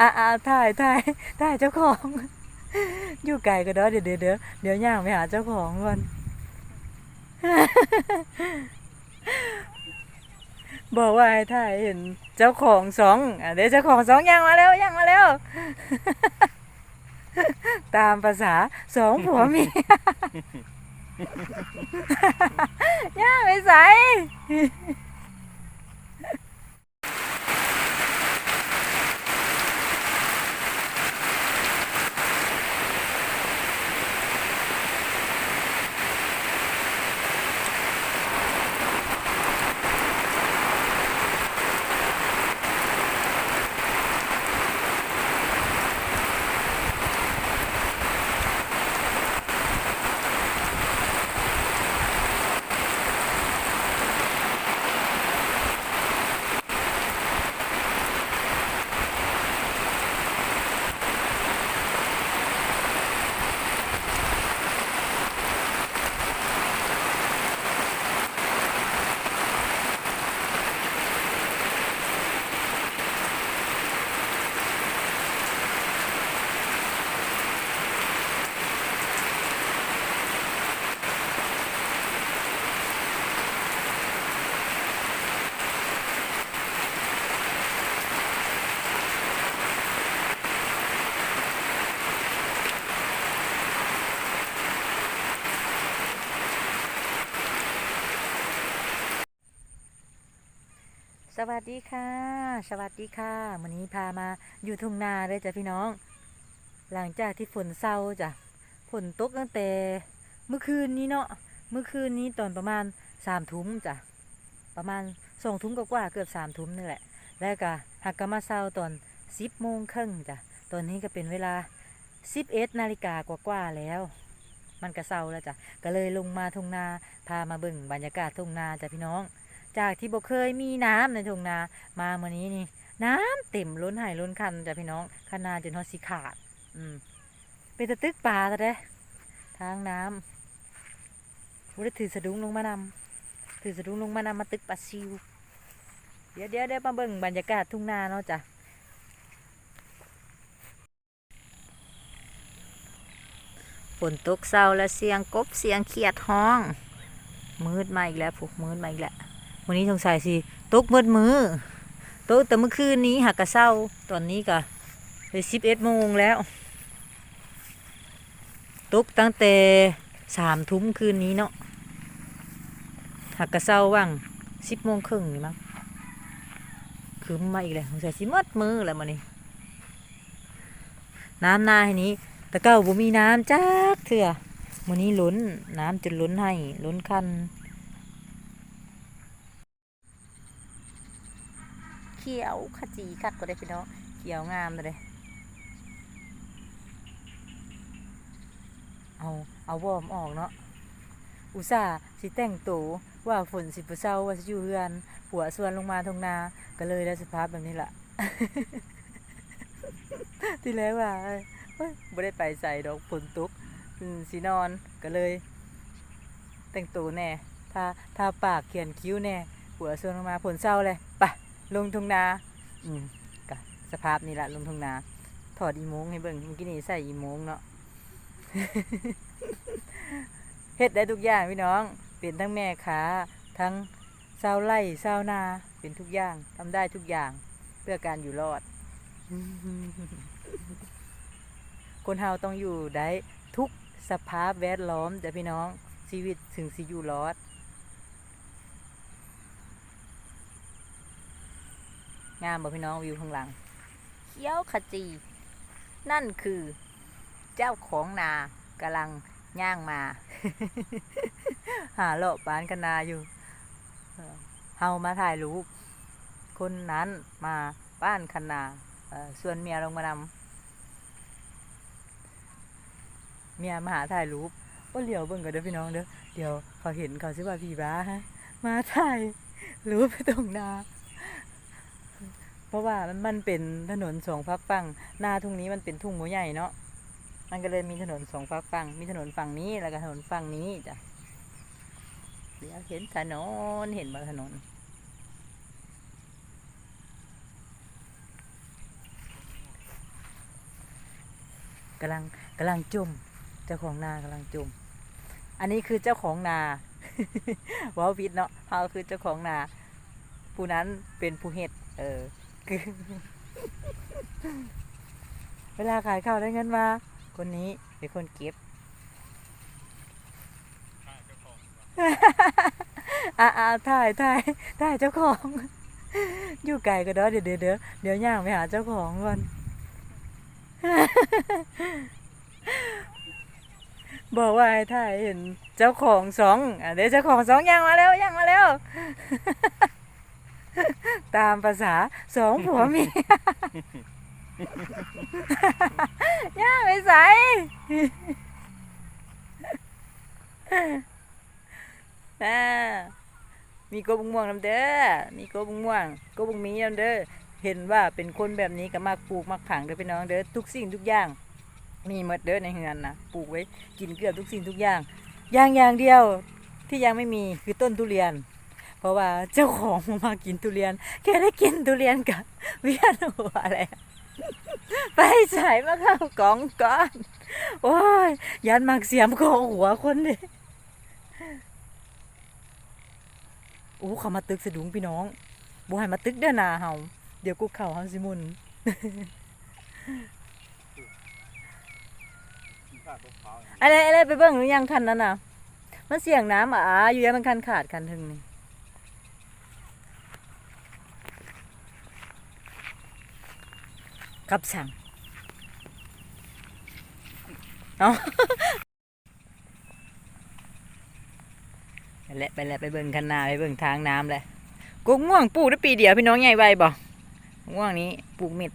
อะอะถ่ายถ่ายถ่ายเจ้าของ อยู่ไกลก็เด้เดี๋ยวเดี๋ยวเดี๋ยวเดี๋ยวย่างไปหาเจ้าของก่อนบอกว่าให้ถ่ายเห็นเจ้าของสองเดี๋ยวเจ้าของสองย่างมาแล้วย่างมาแล้ว ตามภาษาสองผัวเมียย่างไปใส่ สวัสดีค่ะ สวัสดีค่ะวันนี้พามาอยู่ทุ่งนาเลยจ้ะพี่น้อง หลังจากที่ฝนเศร้าจ้ะฝนตกตั้งแต่เมื่อคืนนี้เนาะเมื่อคืนนี้ตอนประมาณสามทุ่มจ้ะประมาณสองทุ่มกว่าเกือบสามทุ่มนี่แหละ แล้วก็หักกมาเศร้าตอนสิบโมงครึ่งจ้ะตอนนี้ก็เป็นเวลาสิบเอ็ดนาฬิกากว่าๆแล้ว มันก็เศร้าแล้วจ้ะก็เลยลงมาทุ่งนาพามาเบิ่งบรรยากาศทุ่งนาจ้ะพี่น้อง จากที่บ่เคยมีน้ำในทุ่งนา มาเมื่อนี้นี่ น้ำเต็มล้นไหายล้นคันจ้ะพี่น้องคันนาจนฮอดสิขาด อืมเป็นตะตึกปลาซะเด้ทางน้ำบ่ได้ถือสะดุ้งลงมานำถือสะดุ้งลงมานำมาตึกปลาซิว เดี๋ยวเดี๋ยวเดี๋ยวมาเบิ่งบรรยากาศทุ่งนาเนาะจ้ะฝนตกเศร้าแล้วเสียงกบเสียงเขียดห้อง มืดมาอีกแล้วผูกมืดมาอีกแล้ว วันนี้สงสัยสิตกมืดมือตกแต่เมื่อคืนนี้หักกะเศร้าตอนนี้ก็เลยสิบเอ็ดโมงแล้ว ตกตั้งแต่สามทุ่มคืนนี้เนาะหักกะเศร้าว่างสิบโมงครึ่งนี่มั้งคืมมาอีกแล้วสงสัยสิมืดมือแล้วมันนี่น้ำนาให้นี้แตะเก้าบ่มีน้ำจักเถื่อมื้อนี้ล้นน้ำจนล้นให้ล้นคัน ขียวขจีคัดก็ได้พี่น้องเขียวงามเลยเอาเอาวอร์มออกเนาะอุตส่าห์สิแต่งตัวว่าฝนสิบเศร้าว่าสิอยู่เฮือนผัวสวนลงมาทงนาก็เลยได้สภาพแบบนี้ล่ะ ที่แล้วว่าเอ้ยเฮ้ยบ่ได้ไปใส่ดอกฝนตกสีนอนก็เลย แต่งตัวแน่ทาทาปากเขียนคิ้วแน่หัวส่วนลงมาผลเศร้าเลยไป ลงทุ่งนา อืมกะสภาพนี่ละลงทุ่งนา ถอดอีโมงให้เบิ่งเมื่อกี้นี่ใส่อีโมงเนาะเฮ็ดได้ทุกอย่างพี่น้อง เป็นทั้งแม่ค้าทั้งชาวไร่ชาวนา เป็นทุกอย่างทำได้ทุกอย่างเพื่อการอยู่รอด คนเฮาต้องอยู่ได้ทุกสภาพแวดล้อมจ้ะพี่น้องชีวิตถึงสิอยู่รอด งามบ่พี่น้องวิวข้างหลังเขียวขจี นั่นคือเจ้าของนากำลังย่างมา หาเลาะปานกันนาอยู่เออเฮามาถ่ายรูปคนนั้นมาบ้านคันนาส่วนเมียลงมานำเมียมาหาถ่ายรูปว่าเหลียวเบิ่งกันเด้อพี่น้องเด้อเดี๋ยวเขาเห็นเขาสิว่าพี่บ้าฮะมาถ่ายรูปไปตรงนา เพราะว่ามันมันเป็นถนนสองพักฝั่งหน้าทุ่งนี้มันเป็นทุ่งหมูใหญ่เนาะมันก็เลยมีถนนสองพักฝั่งมีถนนฝั่งนี้แล้วก็ถนนฝั่งนี้จ้ะเดี๋ยวเห็นถนนเห็นบางถนนกำลังกำลังจุ่มเจ้าของนากำลังจุ่มอันนี้คือเจ้าของนาว้าววิดเนาะเฮาคือเจ้าของนาผู้นั้นเป็นผู้เฮ็ดเออ คือเวลาขายข้าวได้เงินมา คนนี้เป็นคนเก็บอ่าอ่าถ่ายถ่ายถ่ายเจ้าของ อยู่ไกลก็เด้อเดี๋ยวเดี๋ยวเดี๋ยวเดี๋ยวย่างไปหาเจ้าของก่อนบอกว่าให้ถ่ายเห็นเจ้าของสองอะเดี๋ยวเจ้าของสองย่างมาแล้วย่างมาแล้ว ตามภาษาสองผัวเมียย่าไปใส่อ่ามีโกบุงม่วงนำเด้อ มีโกบุงม่วงโกบุงมีนำเด้อ เห็นว่าเป็นคนแบบนี้ก็มักปลูกมักผังเด้อพี่น้องเด้อทุกสิ่งทุกอย่าง มีหมดเด้อในเฮือนนะปลูกไว้กินเกือบทุกสิ่งทุกอย่าง อย่างอย่างเดียวที่ยังไม่มีคือต้นทุเรียน เพราะว่าเจ้าของมากินทุเรียน แค่ได้กินทุเรียนกับเวียนหัวแล้วไปใส่มาเข้ากล่องก่อน โอ้ย ยันมักเสียมคอหัวคนเลยโอ้เขามาตึกสะดุ้งพี่น้องบ่ให้มาตึกเด้อนาเฮาเดี๋ยวกูเข่าเฮาสิมุนอะไรอะไรไปเบิ่งหรือยังคันนั้นน่ะ มันเสียงน้ำอะอ่าอยู่ยังมันคันขาดคันถึงนี่ กับสั่งเอาไปแล้วไปแล้วไปเบิ่งคันนาไปเบิ่งทางน้ำเลยกุ้งม่วงปลูกได้ปีเดียวพี่น้องใหญ่ไวบ่ม่วงนี้ปลูกเม็ด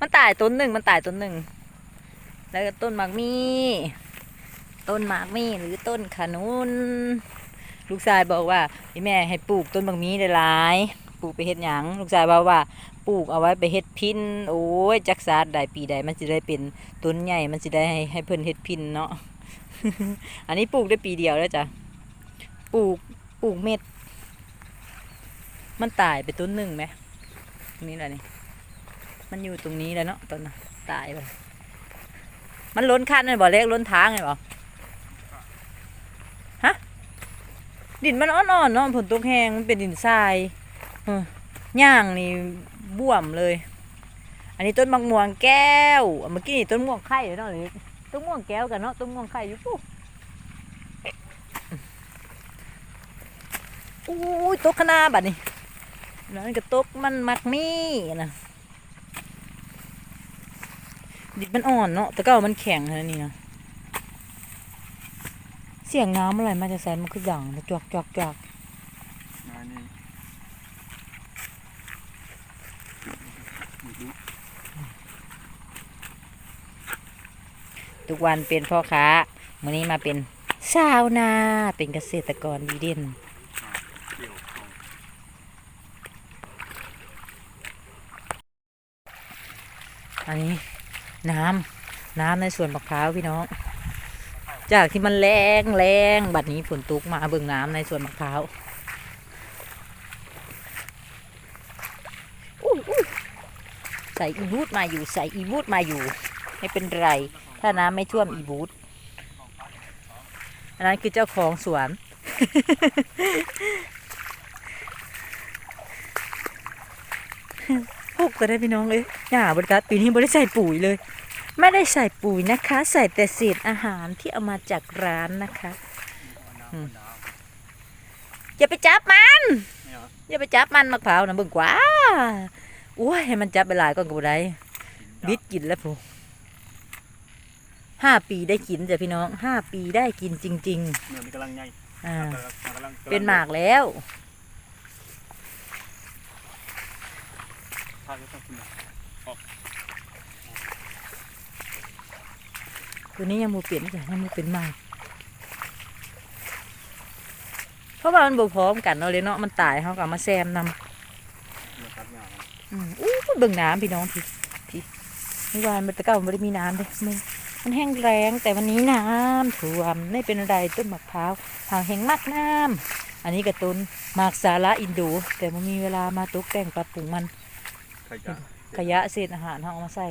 มันตายต้นหนึ่งมันตายต้นหนึ่ง แล้วก็ต้นหมากมี ต้นหมากมีหรือต้นขนุน ลูกชายบอกว่าพี่แม่ให้ปลูกต้นหมากมีหลายๆ ปลูกไปเฮ็ดหยังลูกชายบอกว่าปลูกเอาไว้ไปเฮ็ดพินโอ้ยจักสาดได้ปีใดมันสิได้เป็นต้นใหญ่มันสิได้ให้ให้เพิ่นเฮ็ดพินเนาะ อันนี้ปลูกได้ปีเดียวแล้วจ้ะปลูกปลูกเม็ด มันตายไปต้นหนึ่งไหมตรงนี้แหละนี่มันอยู่ตรงนี้แล้วเนาะต้นน่ะตายไปมันล้นคันเลยบ่เล็กล้นทางเลยบ่ฮะดินมันอ่อนๆเนาะฝนตกแห้งมันเป็นดินทราย ย่างนี่บ่วมเลย อันนี้ต้นมะม่วงแก้ว เมื่อกี้นี่ต้นม่วงไข่เนาะเล็กต้นม่วงแก้วกันเนาะ ต้นม่วงไข่อยู่ปุ๊บอู้ยตกขนาบัดนี้แล้วนี่ก็ตกมันมักมีนะดิบมันอ่อนเนาะ แต่ก็มันแข็งนั้นนี่นะเสียงน้ำอะไรมาจากแสนมันคือดังจอกจอกจอก มานี่ดูดู ทุกวันเป็นพ่อค้าวันนี้มาเป็นชาวนาเป็นเกษตรกรดีเด่นอันนี้น้ำน้ำในสวนมะพร้าวพี่น้อง จากที่มันแรงแรงบัดนี้ฝนตกมาเบิ่งน้ำในสวนมะพร้าวใส่อีบูดมาอยู่ใส่อีบูดมาอยู่ ไม่เป็นไร ถ้าน้ำไม่ท่วมอีบูดอันนั้นคือเจ้าของสวนพกก็ได้พี่น้องเลยอย่าบริการปีนี้บริใส่ปุ๋ยเลย ไม่ได้ใส่ปุ๋ยนะคะ ใส่แต่เศษอาหารที่เอามาจากร้านนะคะน้ำมะนาวอย่าไปจับมันเนี่ยเหรออย่าไปจับมันมะพร้าวนะเบิ่งกว่าโอ้ยให้มันจับไปหลายก่อนก็บ่ได้บิดกินแล้วพู ห้าปีได้กินจ้ะพี่น้องห้าปีได้กินจริง เนื้อมันกำลังใหญ่ๆ อ่า กำลังกำลังเป็นหมากแล้ว ทานแล้วต้องกินนะตัวนี้ยังมูเปลี่ยนจ้ะยังมูเป็นหมาก เพราะว่ามันบ่พร้อมกันเนาะเลยเนาะมันตายเขาก็เอามาแซมนำ เนื้อตัดหญ้ามันอืมอู้ยเบิ่งน้ำพี่น้องพี่พี่เมื่อวานมันแตะเก้ามันไม่ได้มีน้ำเลยมัน มันแห้งแรงแต่วันนี้น้ำท่วมไม่เป็นไรต้นมะพร้าวหางแห้งมากน้ำอันนี้กับต้นหมากสาระอินโดแต่มันมีเวลามาตกแต่งปรับปรุงมันขยะขยะเศษอาหารเขาเอามาใส่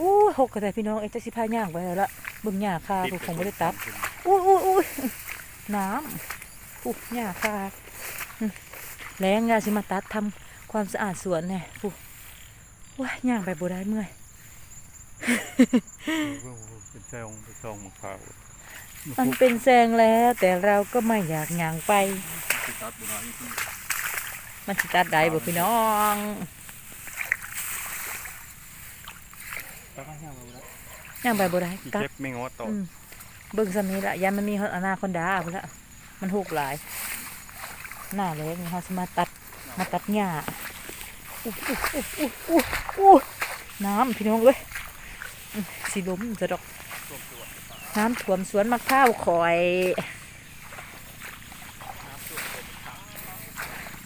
อู้ยหกกระแต่พี่น้องเอ็กซ์สิพาย่างไปแล้วละเบิ่งหญ้าคาผู้คงไม่ได้ตัดอู้อู้อู้น้ำปุ๊หญ้าคาอืมแรงยาสิมาตัดทำความสะอาดสวนเนี่ยปุ๊ว้าย่างไปบ่ได้เมื่อย เป็นแซงเป็นซองมะพร้าวมันเป็นแซงแล้ว แต่เราก็ไม่อยากย่างไปที่ตัดบุญนี่ที่มันสิตัดได้บ่พี่น้องตัดให้ยังไงแล้วย่างไปบ่ได้ที่กลับเจ็บไม่งอต่ออืมเบิ่งซำนี้ละยามมันมีฮอดอนาคอนดาพุ่นละมันหกหลาย หน้าแล้งนี่เฮาสิมาตัดมาตัดหญ้าอู้อู้อู้อู้อู้อู้น้ำพี่น้องเอ้ยอืม สิล้มจะดอก น้ำท่วมสวนมะพร้าวคอย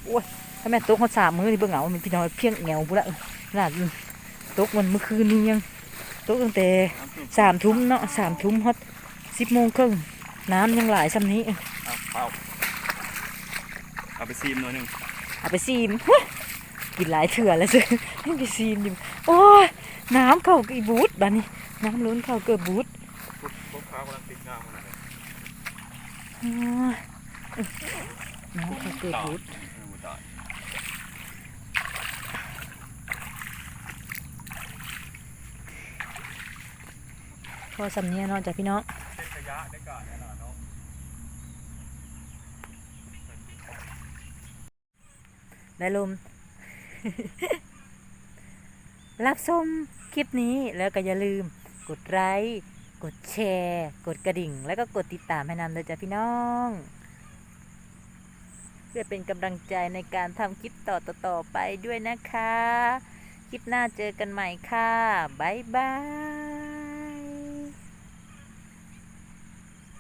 โอ้ยถ้าแม่ตกเขาสามมื้อนี่เบิ่งเอามันพี่น้องเพียงแงวพุ่นละขนาดตกมันเมื่อคืนนี้ยังตกตั้งแต่สามทุ่มเนาะสามทุ่มฮอตสิบโมงครึ่งน้ำยังหลายซ้ำนี้เอาเอาเอาไปซีมหน่อยหนึงเอาไปซีมกินหลายเถื่อแล้วสิยังไปซีมอยู่โอ้ย น้ำเข้าอีบูดบ้านี้น้ำล้นเข้าเกิดบูดพวกพวกข้ากำลังติดงามขนาดนี้โอ้ยน้ำเข้าเกิดบูดพอสำเนียงเนจ้ะพี่น้องได้ลม รับชมคลิปนี้แล้วก็อย่าลืม กดไลค์กดแชร์ กดกระดิ่ง แล้วก็กดติดตามให้นำเลยจ้ะพี่น้อง เพื่อเป็นกำลังใจในการทำคลิปต่อต่อๆไปด้วยนะคะ คลิปหน้าเจอกันใหม่ค่ะ บ๊ายบาย